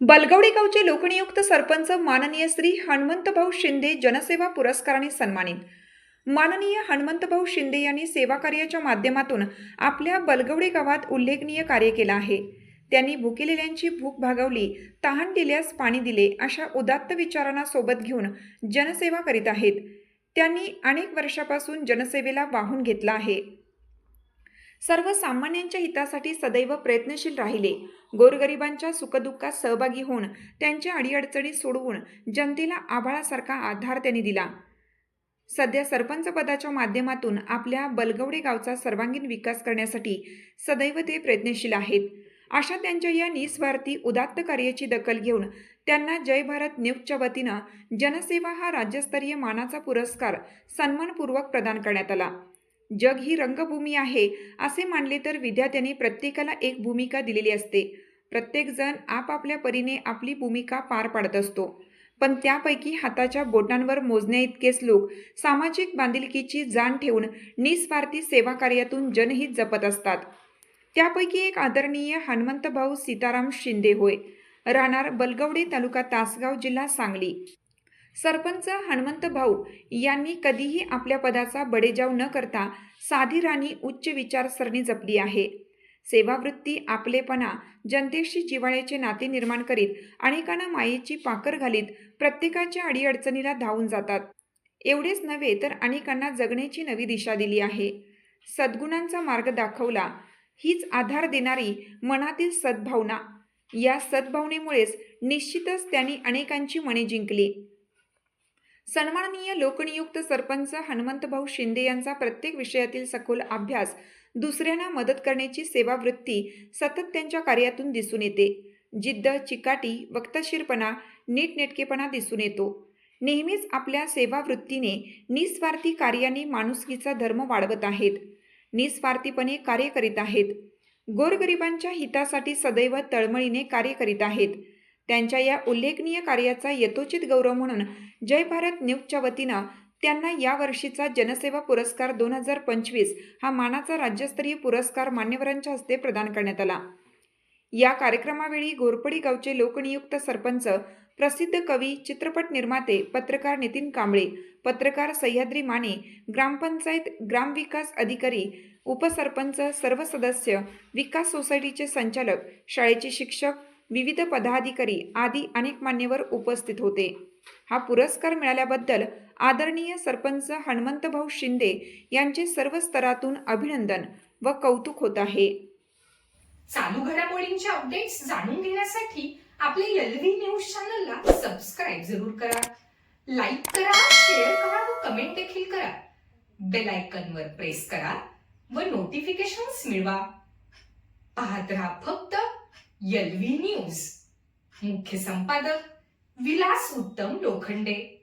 बलगवडी गावचे लोकनियुक्त सरपंच माननीय श्री हनुमंतभाऊ शिंदे जनसेवा पुरस्काराने सन्मानित. माननीय हनुमंतभाऊ शिंदे यांनी सेवा कार्याच्या माध्यमातून आपल्या बलगवडी गावात उल्लेखनीय कार्य केलं आहे. त्यांनी भुकेलेल्यांची भूक भागवली तहान दिल्यास पाणी दिले अशा उदात्त विचारांना सोबत घेऊन जनसेवा करीत आहेत. त्यांनी अनेक वर्षापासून जनसेवेला वाहून घेतला आहे. सर्वसामान्यांच्या हितासाठी सदैव प्रयत्नशील राहिले. गोरगरिबांच्या सुखदुःखात सहभागी होऊन त्यांच्या अडीअडचणी सोडवून जनतेला आभाळासारखा आधार त्यांनी दिला. सध्या सरपंच पदाच्या माध्यमातून आपल्या बलगवडे गावचा सर्वांगीण विकास करण्यासाठी सदैव ते प्रयत्नशील आहेत. अशा त्यांच्या या निस्वार्थी उदात्त कार्याची दखल घेऊन त्यांना जय भारत न्यूजच्या वतीनं जनसेवा हा राज्यस्तरीय मानाचा पुरस्कार सन्मानपूर्वक प्रदान करण्यात आला. जग ही रंगभूमी आहे असे मानले तर विद्यार्थ्यांनी प्रत्येकाला एक भूमिका दिलेली असते. प्रत्येकजण आपापल्या परीने आपली भूमिका पार पाडत असतो. पण त्यापैकी हाताच्या बोटांवर मोजण्या इतकेच लोक सामाजिक बांधिलकीची जाण ठेवून निस्वार्थी सेवा कार्यातून जनहित जपत असतात. त्यापैकी एक आदरणीय हनुमंतभाऊ सीताराम शिंदे होय. राहणार बलगवडे तालुका तासगाव जिल्हा सांगली. सरपंच हनुमंत भाऊ यांनी कधीही आपल्या पदाचा बडेजाव न करता साधी राणी उच्च विचारसरणी जपली आहे. सेवावृत्ती आपलेपणा जनतेशी जिव्हाळ्याचे नाते निर्माण करीत अनेकांना मायेची पाकर घालीत प्रत्येकाच्या अडीअडचणीला धावून जातात. एवढेच नव्हे तर अनेकांना जगण्याची नवी दिशा दिली आहे. सद्गुणांचा मार्ग दाखवला हीच आधार देणारी मनातील सद्भावना. या सद्भावनेमुळेच निश्चितच त्यांनी अनेकांची मने जिंकली. सन्माननीय लोकनियुक्त सरपंच हनुमंतभाऊ शिंदे यांचा प्रत्येक विषयातील सखोल अभ्यास दुसऱ्यांना मदत करण्याची सेवावृत्ती सतत त्यांच्या कार्यातून दिसून येते. जिद्द चिकाटी वक्तशीरपणा नीटनेटकेपणा दिसून येतो. नेहमीच आपल्या सेवावृत्तीने निस्वार्थी कार्याने माणुसकीचा धर्म वाढवत आहेत. निस्वार्थीपणे कार्य करीत आहेत. गोरगरिबांच्या हितासाठी सदैव तळमळीने कार्य करीत आहेत. त्यांच्या या उल्लेखनीय कार्याचा यथोचित गौरव म्हणून जय भारत न्यूजच्या वतीनं त्यांना यावर्षीचा जनसेवा पुरस्कार दोन हजार पंचवीस हा मानाचा राज्यस्तरीय पुरस्कार मान्यवरांच्या हस्ते प्रदान करण्यात आला. या कार्यक्रमावेळी घोरपडी गावचे लोकनियुक्त सरपंच प्रसिद्ध कवी चित्रपट निर्माते पत्रकार नितीन कांबळे पत्रकार सह्याद्री माने ग्रामपंचायत ग्रामविकास अधिकारी उपसरपंच सर्व सदस्य विकास सोसायटीचे संचालक शाळेचे शिक्षक विविध पदाधिकारी आदी अनेक मान्यवर उपस्थित होते. हा पुरस्कार मिळाल्याबद्दल आदरणीय सरपंच हनुमंतभाऊ शिंदे यांचे सर्व स्तरातून अभिनंदन व कौतुक होत आहे. चालू घडामोडींचे अपडेट्स जाणून घेण्यासाठी आपले एलव्ही न्यूज चॅनलला सबस्क्राईब जरूर करा. लाईक करा शेअर करा व कमेंट देखील करा. बेल आयकॉनवर प्रेस करा व नोटिफिकेशन्स मिळवा. पाहत राहा फक्त एलव्ही न्यूज. मुख्य संपादक विलास उत्तम लोखंडे.